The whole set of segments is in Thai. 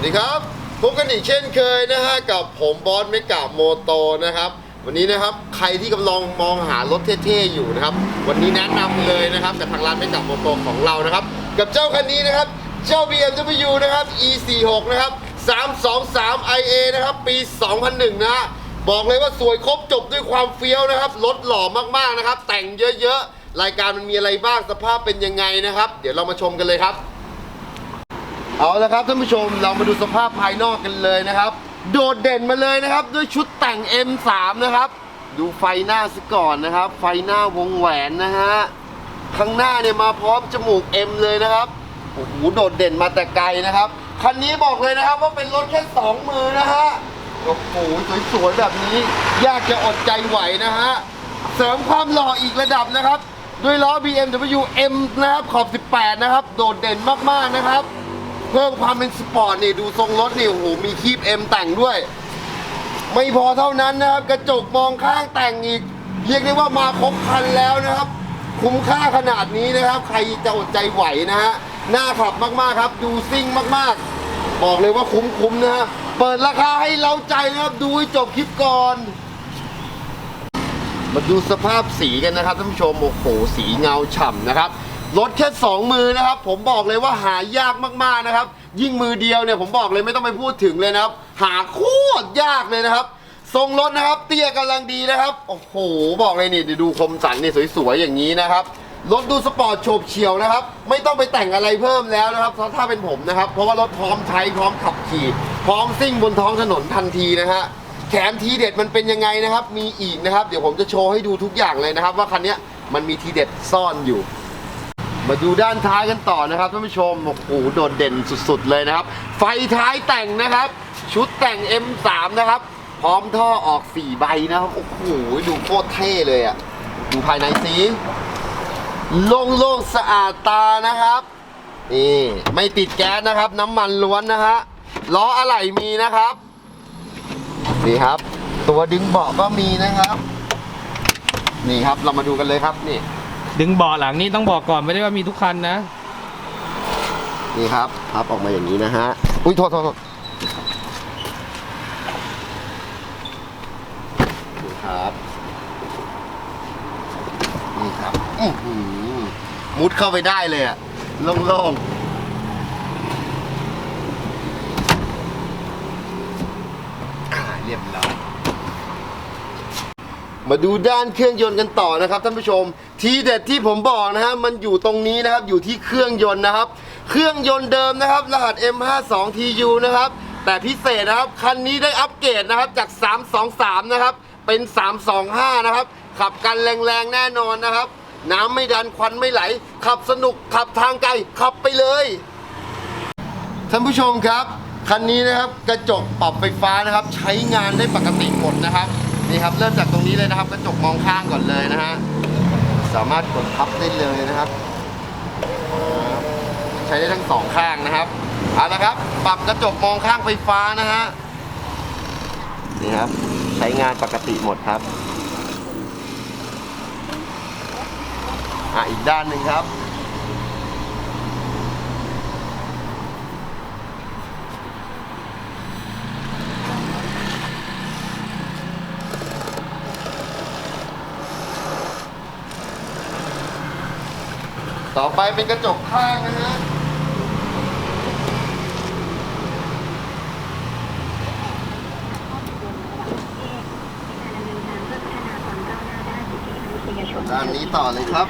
วัสดีครับ พบกันอีกเช่นเคยนะฮะกับผมบอสเมกาโมโตนะครับ วันนี้นะครับใครที่กำลังมองหารถเท่ๆอยู่นะครับ วันนี้แนะนำเลยนะครับกับทางร้านเมกาโมโตของเรานะครับ กับเจ้าคันนี้นะครับ เจ้า BMW นะครับ E46 นะครับ 323 IA นะครับ ปี 2001 นะบอกเลยว่าสวยครบจบด้วยความเฟี้ยวนะครับ รถหล่อมากๆนะครับ แต่งเยอะๆ รายการมันมีอะไรบ้างสภาพเป็นยังไงนะครับ เดี๋ยวเรามาชมกันเลยครับ เอาละครับท่านผู้ชมเรามาดูสภาพภายนอกกันเลยนะครับ โดดเด่นมาเลยนะครับ ด้วยชุดแต่ง M3 นะครับ ดูไฟหน้าซะก่อนนะครับ ไฟหน้าวงแหวนนะฮะข้างหน้าเนี่ยมาพร้อมจมูก M เลยนะครับโอ้โหโดดเด่นมาแต่ไกลนะครับคันนี้บอกเลยนะครับว่าเป็นรถแค่สองมือนะฮะโอ้โหสวยๆแบบนี้ ยากจะอดใจไหวนะฮะเสริมความหล่ออีกระดับนะครับ ด้วยล้อ BMW M นะครับขอบ 18 นะครับ โดดเด่นมากๆนะครับ เพิ่มความเป็นสปอร์ตนี่ดูทรงรถนี่โอ้โหมีคีบเอ็มแต่งด้วย ไม่พอเท่านั้นนะครับ กระจกมองข้างแต่งอีก เรียกได้ว่ามาครบคันแล้วนะครับ คุ้มค่าขนาดนี้นะครับ ใครจะอดใจไหวนะฮะหน้าขับมากๆครับ ดูซิ่งมากๆ บอกเลยว่าคุ้มๆนะฮะเปิดราคาให้เราใจนะครับ ดูให้จบคลิปก่อนมาดูสภาพสีกันนะครับท่านผู้ชมโอ้โหสีเงาฉ่ำนะครับ รถแค่สองมือนะครับ ผมบอกเลยว่าหายากมากๆนะครับ ยิ่งมือเดียวเนี่ยผมบอกเลยไม่ต้องไปพูดถึงเลยนะครับ หาโคตรยากเลยนะครับ ทรงรถนะครับ เตี้ยกำลังดีนะครับ โอ้โห บอกเลยนี่เดี๋ยวดูคมสันนี่สวยๆอย่างนี้นะครับรถดูสปอร์ตโฉบเฉี่ยวนะครับ ไม่ต้องไปแต่งอะไรเพิ่มแล้วนะครับถ้าถ้าเป็นผมนะครับ เพราะว่ารถพร้อมใช้พร้อมขับขี่ พร้อมซิ่งบนท้องถนนทันทีนะฮะแถมทีเด็ดมันเป็นยังไงนะครับ มีอีกนะครับ เดี๋ยวผมจะโชว์ให้ดูทุกอย่างเลยนะครับ ว่าคันนี้มันมีทีเด็ดซ่อนอยู่ มาดูด้านท้ายกันต่อนะครับท่านผู้ชมโอ้โหโดดเด่นสุดๆเลยนะครับ ไฟท้ายแต่งนะครับ ชุดแต่ง M3 นะครับ พร้อมท่อออก 4 ใบนะครับโอ้โหดูโคตรเท่เลยอะ่ะดูภายในสีโล่งๆสะอาดตานะครับนี่ไม่ติดแก๊สนะครับ น้ำมันล้วนนะฮะล้ออะไหล่มีนะครับนี่ครับ ตัวดึงเบาะก็มีนะครับ นี่ครับเรามาดูกันเลยครับนี่ ดึงเบาะหลังนี่ต้องบอกก่อนไม่ได้ว่ามีทุกคันนะ นี่ครับพับออกมาอย่างนี้นะฮะ อุ้ยโทษโทษโทษนี่ครับ นี่ครับอื้อหือมุดเข้าไปได้เลยอะโล่งๆอ่าเรียบร้อย มาดูด้านเครื่องยนต์กันต่อนะครับท่านผู้ชม ทีเด็ดที่ผมบอกนะฮะมันอยู่ตรงนี้นะครับอยู่ที่เครื่องยนต์นะครับ เครื่องยนต์เดิมนะครับ รหัส M52TU นะครับ แต่พิเศษนะครับ คันนี้ได้อัปเกรดนะครับจาก 323 นะครับ เป็น 325 นะครับ ขับกันแรงๆแน่นอนนะครับ น้ำไม่ดันควันไม่ไหล ขับสนุกขับทางไกลขับไปเลยท่านผู้ชมครับ คันนี้นะครับกระจกปรับไฟฟ้านะครับ ใช้งานได้ปกติหมดนะครับ นี่ครับเริ่มจากตรงนี้เลยนะครับกระจกมองข้างก่อนเลยนะฮะสามารถกดพับได้เลยนะครับ ใช้ได้ทั้งสองข้างนะครับเอาละครับ ปรับกระจกมองข้างไฟฟ้านะฮะนี่ครับใช้งานปกติหมดครับอะอีกด้านหนึ่งครับ ต่อไปเป็นกระจกข้างนะฮะด้านนี้ต่อเลยครับ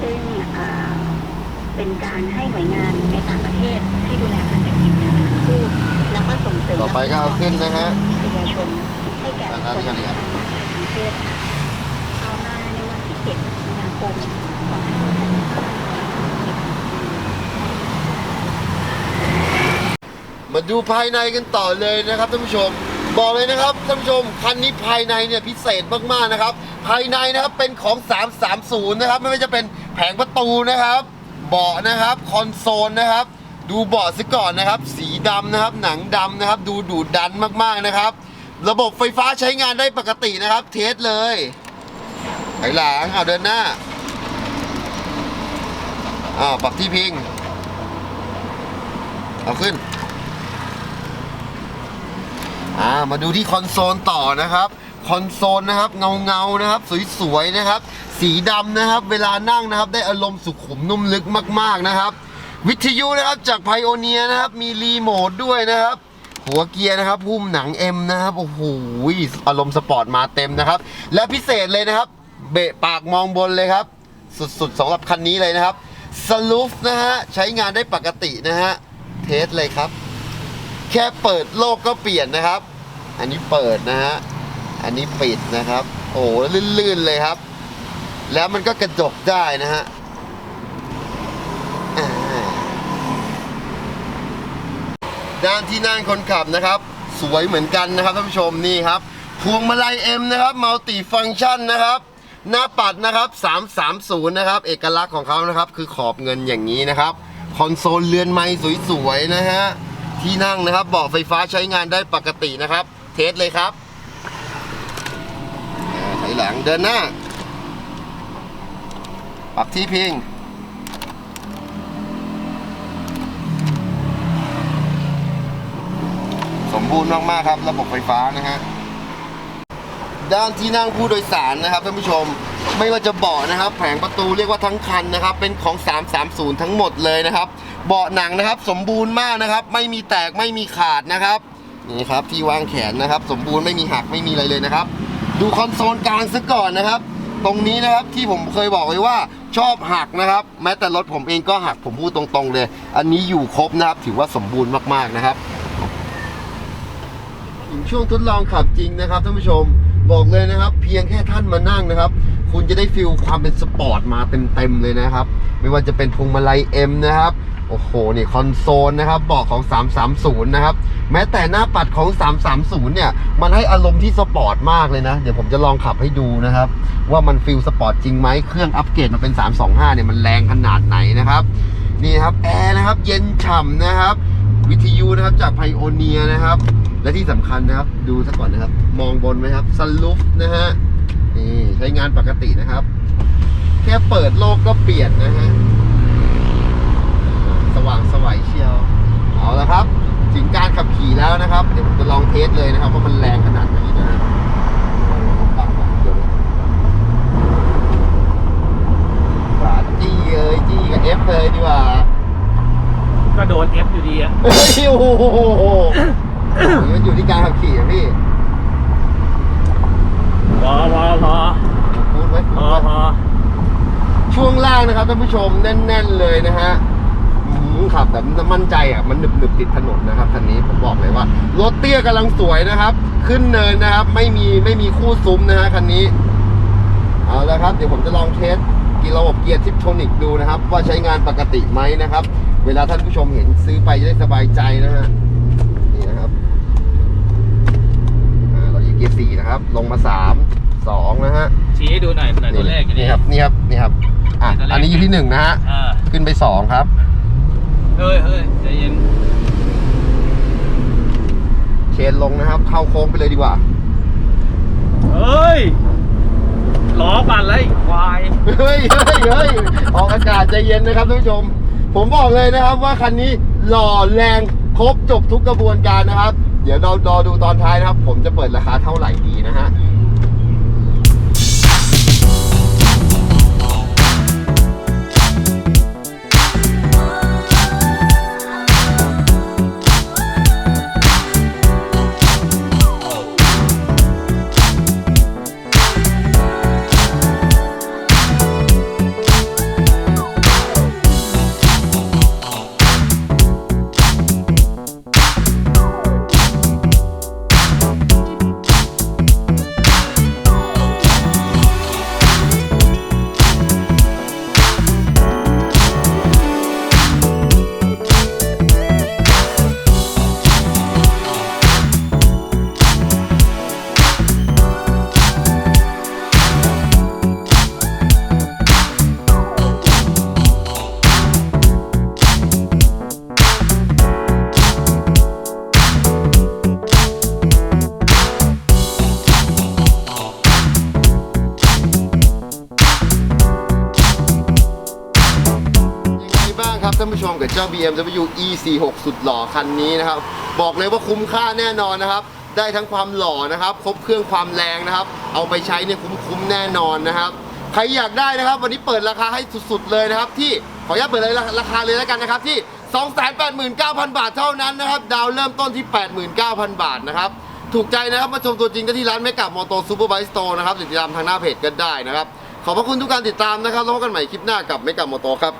ซึ่งเอ่อเป็นการให้หน่วยงานในต่างประเทศที่ดูแลการจัดพูดแล้วก็ส่งเสริมต่อไปก็เอาขึ้นนะฮะประชาชนให้แก่อ่าคนนี่กันนี่ครับกรุงเทพเอามาในวันที่เจ็ดมีนา คมสองพันห้าร้อยหกสิบห้ามาดูภายในกันต่อเลยนะครับท่านผู้ชม บอกเลยนะครับท่านผู้ชมคันนี้ภายในเนี่ยพิเศษมากๆนะครับ ภายในนะครับเป็นของ 330 นะครับ ไม่ว่าจะเป็นแผงประตูนะครับ เบาะนะครับคอนโซลนะครับ ดูเบาะซะก่อนนะครับ สีดำนะครับ หนังดำนะครับ ดูดูดดันมากๆนะครับ ระบบไฟฟ้าใช้งานได้ปกตินะครับ เทสเลยไหหลังเอาเดินหน้า อ้าปรับที่พิง เอาขึ้น อ่า มาดูที่คอนโซลต่อนะครับ คอนโซลนะครับ เงาเงานะครับ สวยๆนะครับ สีดำนะครับ เวลานั่งนะครับ ได้อารมณ์สุขุมนุ่มลึกมาก ๆนะครับ วิทยุนะครับจากไพโอเนียนะครับ มีรีโมทด้วยนะครับหัวเกียร์นะครับหุ้มหนัง M นะครับโอ้โหอารมณ์สปอร์ตมาเต็มนะครับ และพิเศษเลยนะครับ เบะปากมองบนเลยครับ สุดๆสำหรับคันนี้เลยนะครับ สลูฟนะฮะ ใช้งานได้ปกตินะฮะ เทสเลยครับ แค่เปิดโลกก็เปลี่ยนนะครับ อันนี้เปิดนะฮะ อันนี้ปิดนะครับ โอ้ลื่นๆเลยครับ แล้วมันก็กระจกได้นะฮะด้านที่นั่งคนขับนะครับ สวยเหมือนกันนะครับท่านผู้ชมนี่ครับ พวงมาลัย M นะครับมัลติฟัง c t ชันนะครับ หน้าปัดนะครับ 330 นะครับ เอกลักษณ์ของเขานะครับ คือขอบเงินอย่างนี้นะครับ คอนโซลเรือนไม้สวยๆนะฮะ ที่นั่งนะครับเบาะไฟฟ้าใช้งานได้ปกตินะครับ เทสเลยครับอ่าถอยหลังเดินหน้า ปรับที่พิง สมบูรณ์มากๆครับ ระบบไฟฟ้านะฮะ ด้านที่นั่งผู้โดยสารนะครับท่านผู้ชม ไม่ว่าจะเบาะนะครับ แผงประตูเรียกว่าทั้งคันนะครับ เป็นของ 330 ทั้งหมดเลยนะครับ เบาะหนังนะครับ สมบูรณ์มากนะครับ ไม่มีแตกไม่มีขาดนะครับนี่ครับที่วางแขนนะครับ สมบูรณ์ไม่มีหักไม่มีอะไรเลยนะครับ ดูคอนโซลกลางซะก่อนนะครับ ตรงนี้นะครับที่ผมเคยบอกไว้ว่าชอบหักนะครับ แม้แต่รถผมเองก็หักผมพูดตรงๆเลย อันนี้อยู่ครบนะครับ ถือว่าสมบูรณ์มากๆนะครับถึงช่วงทดลองขับจริงนะครับท่านผู้ชม บอกเลยนะครับ เพียงแค่ท่านมานั่งนะครับ คุณจะได้ฟิลความเป็นสปอร์ตมาเต็มๆเลยนะครับ ไม่ว่าจะเป็นพวงมาลัย M นะครับโอ้โหนี่คอนโซลนะครับเบอกของ 330 นะครับ แม้แต่หน้าปัดของ 330 เนี่ย มันให้อารมณ์ที่สปอร์ตมากเลยนะ เดี๋ยวผมจะลองขับให้ดูนะครับ ว่ามันฟิลสปอร์ตจริงไหมเครื่องอัปเกรดมาเป็น 325 เนี่ย มันแรงขนาดไหนนะครับ นี่ครับ แอร์นะครับ เย็นฉ่ำนะครับ วิทยุนะครับจากไพโอเนียนะครับ และที่สำคัญนะครับ ดูซะก่อนนะครับ มองบนไหมครับซัลูฟนะฮะนี่ใช้งานปกตินะครับ แค่เปิดโลกก็เปลี่ยนนะฮะสว่างสวัยเชียว เอาละครับ ถึงการขับขี่แล้วนะครับ เดี๋ยวผมจะลองเทสเลยนะครับ ว่ามันแรงขนาดไหนนะฮะปังปังเดี๋ยวฝาจี้เอ้ยจี้กับเอฟเลยดีกว่า ก็โดน F อยู่ดีอะ เฮ้ยโอ้โหมัน อยู่ที่การขับขี่อะพี่พอพอพอพูดไว้พพูอดไว้พอช่วงล่างนะครับท่านผู้ชมแน่น ๆเลยนะฮะอืมขับแบบมั่นใจอะมันหนึบหนึบๆติดถนนนะครับคันนี้ผมบอกเลยว่ารถเตี้ยกำลังสวยนะครับ ขึ้นเนินนะครับ ไม่มีไม่มีคู่ซุ้มนะฮะคันนี้เอาละครับเดี๋ยวผมจะลองเทสกีระบบเกียร์ทิปโทนิกดูนะครับ ว่าใช้งานปกติไหมนะครับ เวลาท่านผู้ชมเห็นซื้อไปจะได้สบายใจนะฮะนี่นะครับอ่าเราอยู่เกียร์สี่นะครับ ลงมาสามสองนะฮะชี้ให้ดูหน่อยหน่อยตัวเลขอยู่นี่ครับนี่ครับนี่ครับอะตัวเลขอันนี้อยู่ที่หนึ่งนะฮะอ่าขึ้นไปสองครับ เฮ้ยเฮ้ยใจเย็นเชนลงนะครับ เข้าโค้งไปเลยดีกว่า เฮ้ยล้อปั่นแล้วไอ้ควายเฮ้ยเฮ้ยเฮ้ยออกอากาศใจเย็นนะครับท่านผู้ชม ผมบอกเลยนะครับว่าคันนี้หล่อแรงครบจบทุกกระบวนการนะครับ เดี๋ยวเรารอดูตอนท้ายนะครับ ผมจะเปิดราคาเท่าไหร่ดีนะฮะ ครับท่านผู้ชมกับเจ้า BMW E46 สุดหล่อคันนี้นะครับ บอกเลยว่าคุ้มค่าแน่นอนนะครับ ได้ทั้งความหล่อนะครับครบเครื่องความแรงนะครับ เอาไปใช้เนี่ยคุ้มๆแน่นอนนะครับ ใครอยากได้นะครับ วันนี้เปิดราคาให้สุดๆเลยนะครับ ที่ขออนุญาตเปิดเลยราคาเลยแล้วกันนะครับที่ 289,000 บาทเท่านั้นนะครับ ดาวเริ่มต้นที่ 89,000 บาทนะครับถูกใจนะครับมาชมตัวจริงก็ที่ร้านเมกะมอโตซูเปอร์ไบสโตร์นะครับติดตามทางหน้าเพจก็ได้นะครับขอบพระคุณทุกการติดตามนะครับแล้วพบกันใหม่คลิปหน้ากับเมกะมอโตครับ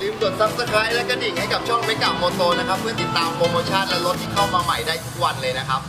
ลืมกด subscribe และกระดิ่งให้กับช่องเมกะมโตนะครับ เพื่อติดตามโปรโมชั่นและรถที่เข้ามาใหม่ได้ทุกวันเลยนะครับ